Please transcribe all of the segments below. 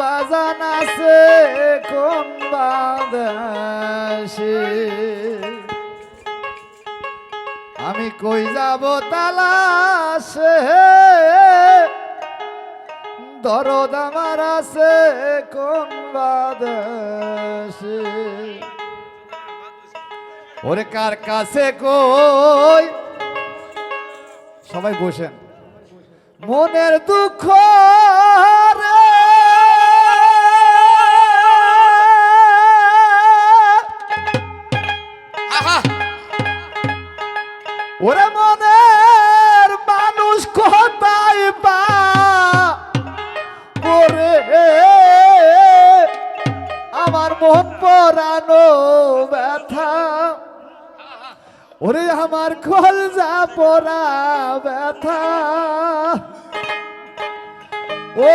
বাজান আছে, কোন বাদাসে আমি কই যাব তালাশে? দরদ আমার আছে, কোন বাদাসে ওরে কার কাছে কই? সবাই বসেন। মনের দুঃখ ব্যথা। ওরে আমার কলজা পরা ব্যথা। ও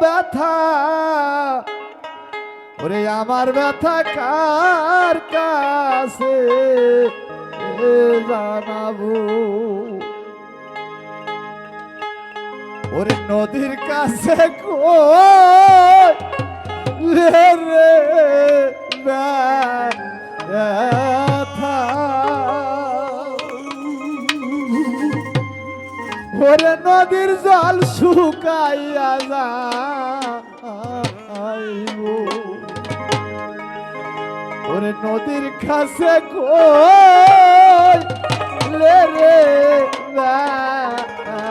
ব্যথা। ওরে আমার ব্যথা কার কাছে জানাব? ওরে নদীর কাছে কই রে রে ব্যথা ওরে নদীর জল শুকাইয়া যাইব ওরে নদীর কাছে কই রে ব্যথা।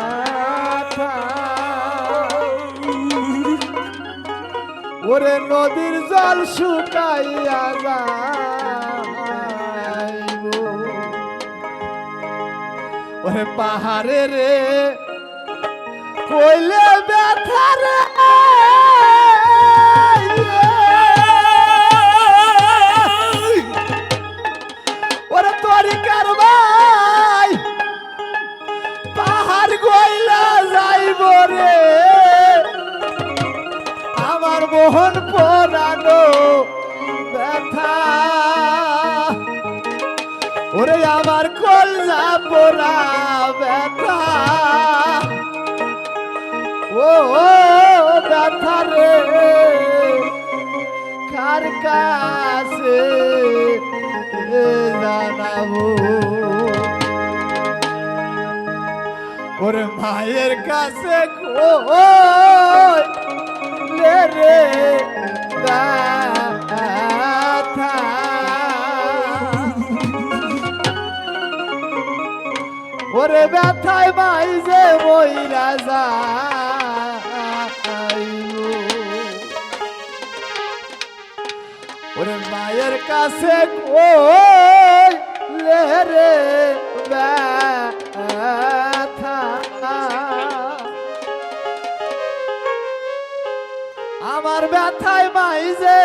ওরে নদীর জল শুকাইয়া যাইব। ওরে পাহাড়ে রে কইলে ব্যথা রে। ব্যথা ওরে আমার কলজা পোড়া ব্যথা। ও ব্যথা রে, কার কাছে জানাব? ওরে মায়ের কাছে রে ব্যথা ওরে ব্যথায় মাই যে মইরা ওরে মায়ের কাছে কই লে আমার ব্যথায় মাই যে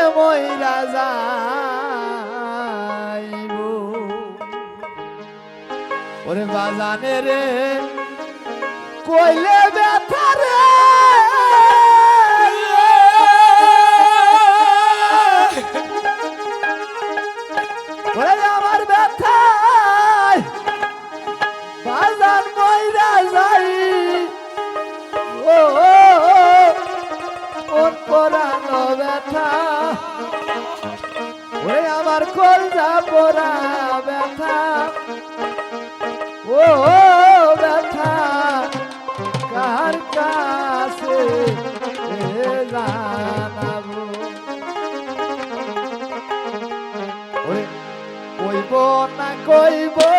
ওরে বাজানে রে। কইলে ব্যথা রে। আমার ব্যথা বাজান ময়রা যাই। ও, ওর পরানো ব্যথা। ওরে আমার কলজা পরা ব্যথা। কইব তা কইব